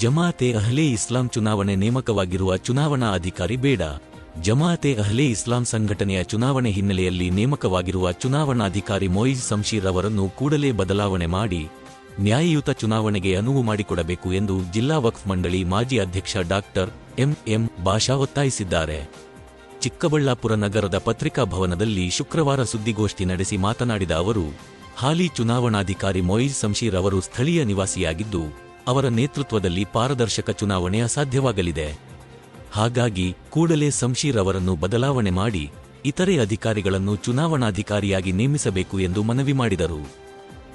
ಜಮಾಅತೆ ಅಹ್ಲೆ ಇಸ್ಲಾಂ ಚುನಾವಣೆ ನೇಮಕವಾಗಿರುವ ಚುನಾವಣಾ ಅಧಿಕಾರಿ ಬೇಡ. ಜಮಾತೆ ಅಹ್ಲೆ ಇಸ್ಲಾಂ ಸಂಘಟನೆಯ ಚುನಾವಣೆ ಹಿನ್ನೆಲೆಯಲ್ಲಿ ನೇಮಕವಾಗಿರುವ ಚುನಾವಣಾಧಿಕಾರಿ ಮೊಯಿಜ್ ಸಂಶೀರ್ ಅವರನ್ನು ಕೂಡಲೇ ಬದಲಾವಣೆ ಮಾಡಿ, ನ್ಯಾಯಯುತ ಚುನಾವಣೆಗೆ ಅನುವು ಮಾಡಿಕೊಡಬೇಕು ಎಂದು ಜಿಲ್ಲಾ ವಕ್ಫ್ ಮಂಡಳಿ ಮಾಜಿ ಅಧ್ಯಕ್ಷ ಡಾಕ್ಟರ್ ಎಂಎಂ ಬಾಷಾ ಒತ್ತಾಯಿಸಿದ್ದಾರೆ. ಚಿಕ್ಕಬಳ್ಳಾಪುರ ನಗರದ ಪತ್ರಿಕಾ ಭವನದಲ್ಲಿ ಶುಕ್ರವಾರ ಸುದ್ದಿಗೋಷ್ಠಿ ನಡೆಸಿ ಮಾತನಾಡಿದ ಅವರು, ಹಾಲಿ ಚುನಾವಣಾಧಿಕಾರಿ ಮೊಯಿಜ್ ಸಂಶೀರ್ ಅವರು ಸ್ಥಳೀಯ ನಿವಾಸಿಯಾಗಿದ್ದು ಅವರ ನೇತೃತ್ವದಲ್ಲಿ ಪಾರದರ್ಶಕ ಚುನಾವಣೆ ಅಸಾಧ್ಯವಾಗಲಿದೆ. ಹಾಗಾಗಿ ಕೂಡಲೇ ಸಂಶೀರ್ ಅವರನ್ನು ಬದಲಾವಣೆ ಮಾಡಿ ಇತರೆ ಅಧಿಕಾರಿಗಳನ್ನು ಚುನಾವಣಾಧಿಕಾರಿಯಾಗಿ ನೇಮಿಸಬೇಕು ಎಂದು ಮನವಿ ಮಾಡಿದರು.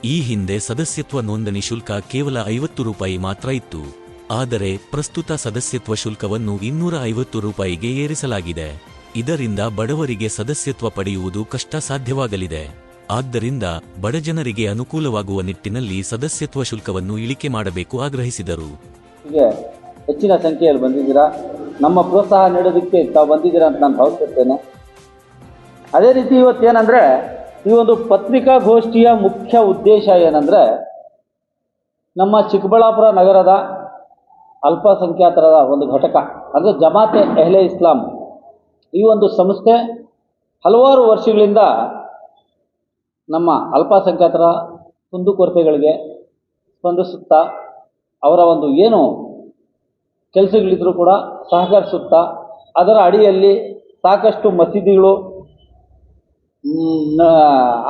ಈ ಹಿಂದೆ ಸದಸ್ಯತ್ವ ನೋಂದಣಿ ಶುಲ್ಕ ಕೇವಲ ಐವತ್ತು ರೂಪಾಯಿ ಮಾತ್ರ ಇತ್ತು. ಆದರೆ ಪ್ರಸ್ತುತ ಸದಸ್ಯತ್ವ ಶುಲ್ಕವನ್ನು ಇನ್ನೂರ ಐವತ್ತು ರೂಪಾಯಿಗೆ ಏರಿಸಲಾಗಿದೆ. ಇದರಿಂದ ಬಡವರಿಗೆ ಸದಸ್ಯತ್ವ ಪಡೆಯುವುದು ಕಷ್ಟ ಸಾಧ್ಯವಾಗಲಿದೆ ಆದ್ದರಿಂದ ಬಡಜನರಿಗೆ ಅನುಕೂಲವಾಗುವ ನಿಟ್ಟಿನಲ್ಲಿ ಸದಸ್ಯತ್ವ ಶುಲ್ಕವನ್ನು ಇಳಿಕೆ ಮಾಡಬೇಕು ಆಗ್ರಹಿಸಿದರು. ಹೆಚ್ಚಿನ ಸಂಖ್ಯೆಯಲ್ಲಿ ಬಂದಿದ್ದೀರಾ? ನಮ್ಮ ಪ್ರೋತ್ಸಾಹ ನೀಡೋದಕ್ಕೆ ತಾವು ಬಂದಿದ್ದೀರಾ ಅಂತ ನಾನು ಭಾವಿಸುತ್ತೇನೆ. ಅದೇ ರೀತಿ ಇವತ್ತು ಏನಂದ್ರೆ, ಈ ಒಂದು ಪತ್ರಿಕಾಗೋಷ್ಠಿಯ ಮುಖ್ಯ ಉದ್ದೇಶ ಏನಂದ್ರೆ, ನಮ್ಮ ಚಿಕ್ಕಬಳ್ಳಾಪುರ ನಗರದ ಅಲ್ಪಸಂಖ್ಯಾತರ ಒಂದು ಘಟಕ, ಅಂದರೆ ಜಮಾತೆ ಎಹ್ಲೆ ಇಸ್ಲಾಂ, ಈ ಒಂದು ಸಂಸ್ಥೆ ಹಲವಾರು ವರ್ಷಗಳಿಂದ ನಮ್ಮ ಅಲ್ಪಸಂಖ್ಯಾತರ ಕುಂದುಕೊರತೆಗಳಿಗೆ ಸ್ಪಂದಿಸುತ್ತಾ ಅವರ ಒಂದು ಏನು ಕೆಲಸಗಳಿದ್ರೂ ಕೂಡ ಸಹಕರಿಸುತ್ತಾ ಅದರ ಅಡಿಯಲ್ಲಿ ಸಾಕಷ್ಟು ಮಸೀದಿಗಳು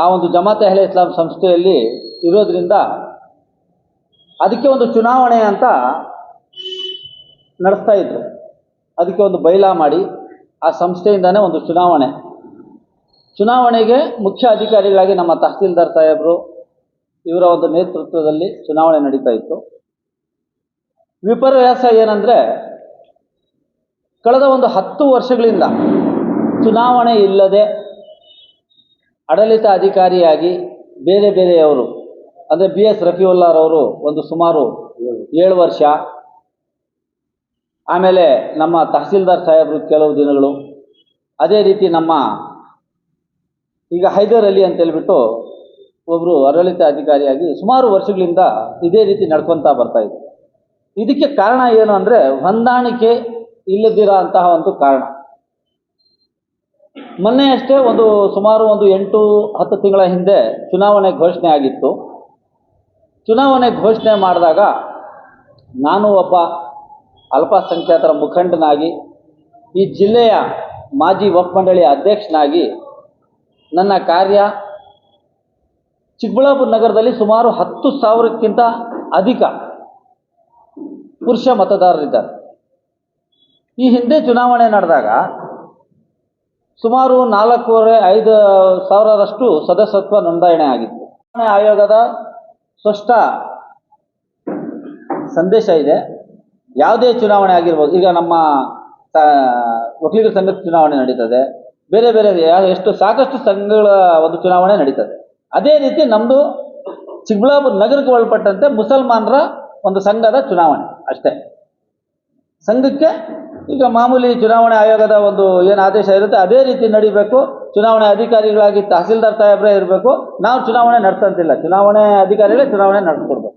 ಆ ಒಂದು ಜಮಾತೆ ಅಹ್ಲೆ ಇಸ್ಲಾಂ ಸಂಸ್ಥೆಯಲ್ಲಿ ಇರೋದರಿಂದ ಅದಕ್ಕೆ ಒಂದು ಚುನಾವಣೆ ಅಂತ ನಡೆಸ್ತಾ ಇದ್ರು. ಅದಕ್ಕೆ ಒಂದು ಬೈಲಾ ಮಾಡಿ ಆ ಸಂಸ್ಥೆಯಿಂದನೇ ಒಂದು ಚುನಾವಣೆ. ಚುನಾವಣೆಗೆ ಮುಖ್ಯ ಅಧಿಕಾರಿಗಳಾಗಿ ನಮ್ಮ ತಹಸೀಲ್ದಾರ್ ಸಾಹೇಬರು ಇವರ ಒಂದು ನೇತೃತ್ವದಲ್ಲಿ ಚುನಾವಣೆ ನಡೀತಾ ಇತ್ತು. ವಿಪರ್ಯಾಸ ಏನಂದರೆ, ಕಳೆದ ಒಂದು ಹತ್ತು ವರ್ಷಗಳಿಂದ ಚುನಾವಣೆ ಇಲ್ಲದೆ ಆಡಳಿತ ಅಧಿಕಾರಿಯಾಗಿ ಬೇರೆ ಬೇರೆಯವರು, ಅಂದರೆ ಬಿ ಎಸ್ ರಫಿಯುಲ್ಲಾರವರು ಒಂದು ಸುಮಾರು ಏಳು ವರ್ಷ, ಆಮೇಲೆ ನಮ್ಮ ತಹಸೀಲ್ದಾರ್ ಸಾಹೇಬರು ಕೆಲವು ದಿನಗಳು, ಅದೇ ರೀತಿ ನಮ್ಮ ಈಗ ಹೈದರ್ ಅಲಿ ಅಂತ ಅಂತೇಳ್ಬಿಟ್ಟು ಒಬ್ಬರು ಆಡಳಿತ ಅಧಿಕಾರಿಯಾಗಿ ಸುಮಾರು ವರ್ಷಗಳಿಂದ ಇದೇ ರೀತಿ ನಡ್ಕೊತಾ ಬರ್ತಾ ಇದೆ ಇದಕ್ಕೆ ಕಾರಣ ಏನು ಅಂದರೆ ಹೊಂದಾಣಿಕೆ ಇಲ್ಲದಿರೋ ಅಂತಹ ಒಂದು ಕಾರಣ. ಮೊನ್ನೆ ಅಷ್ಟೇ ಒಂದು ಸುಮಾರು ಒಂದು ಎಂಟು ಹತ್ತು ತಿಂಗಳ ಹಿಂದೆ ಚುನಾವಣೆ ಘೋಷಣೆ ಆಗಿತ್ತು. ಚುನಾವಣೆ ಘೋಷಣೆ ಮಾಡಿದಾಗ ನಾನು ಒಬ್ಬ ಅಲ್ಪಸಂಖ್ಯಾತರ ಮುಖಂಡನಾಗಿ ಈ ಜಿಲ್ಲೆಯ ಮಾಜಿ ಮಂಡಳಿಯ ಅಧ್ಯಕ್ಷನಾಗಿ ನನ್ನ ಕಾರ್ಯ ಚಿಕ್ಕಬಳ್ಳಾಪುರ ನಗರದಲ್ಲಿ ಸುಮಾರು ಹತ್ತು ಸಾವಿರಕ್ಕಿಂತ ಅಧಿಕ ಪುರುಷ ಮತದಾರರಿದ್ದಾರೆ. ಈ ಹಿಂದೆ ಚುನಾವಣೆ ನಡೆದಾಗ ಸುಮಾರು ನಾಲ್ಕೂವರೆ ಐದು ಸಾವಿರದಷ್ಟು ಸದಸ್ಯತ್ವ ನೋಂದಾಯಣೆ ಆಗಿತ್ತು. ಚುನಾವಣೆ ಆಯೋಗದ ಸ್ಪಷ್ಟ ಸಂದೇಶ ಇದೆ. ಯಾವುದೇ ಚುನಾವಣೆ ಆಗಿರ್ಬೋದು, ಈಗ ನಮ್ಮ ವಕೀಲರ ಸಂಘದ ಚುನಾವಣೆ ನಡೀತದೆ. ಬೇರೆ ಬೇರೆ ಎಷ್ಟು ಸಾಕಷ್ಟು ಸಂಘಗಳ ಒಂದು ಚುನಾವಣೆ ನಡೀತದೆ. ಅದೇ ರೀತಿ ನಮ್ಮದು ಚಿಕ್ಕಬಳ್ಳಾಪುರ ನಗರಕ್ಕೆ ಒಳಪಟ್ಟಂತೆ ಮುಸಲ್ಮಾನರ ಒಂದು ಸಂಘದ ಚುನಾವಣೆ ಅಷ್ಟೇ. ಸಂಘಕ್ಕೆ ಈಗ ಮಾಮೂಲಿ ಚುನಾವಣೆ ಆಯೋಗದ ಒಂದು ಏನು ಆದೇಶ ಇರುತ್ತೆ ಅದೇ ರೀತಿ ನಡಿಬೇಕು. ಚುನಾವಣೆ ಅಧಿಕಾರಿಗಳಾಗಿ ತಹಸೀಲ್ದಾರ್ ಸಾಹೇಬ್ರೇ ಇರಬೇಕು. ನಾವು ಚುನಾವಣೆ ನಡೆಸಂತಿಲ್ಲ. ಚುನಾವಣೆ ಅಧಿಕಾರಿಗಳೇ ಚುನಾವಣೆ ನಡೆಸ್ಕೊಡ್ಬೇಕು.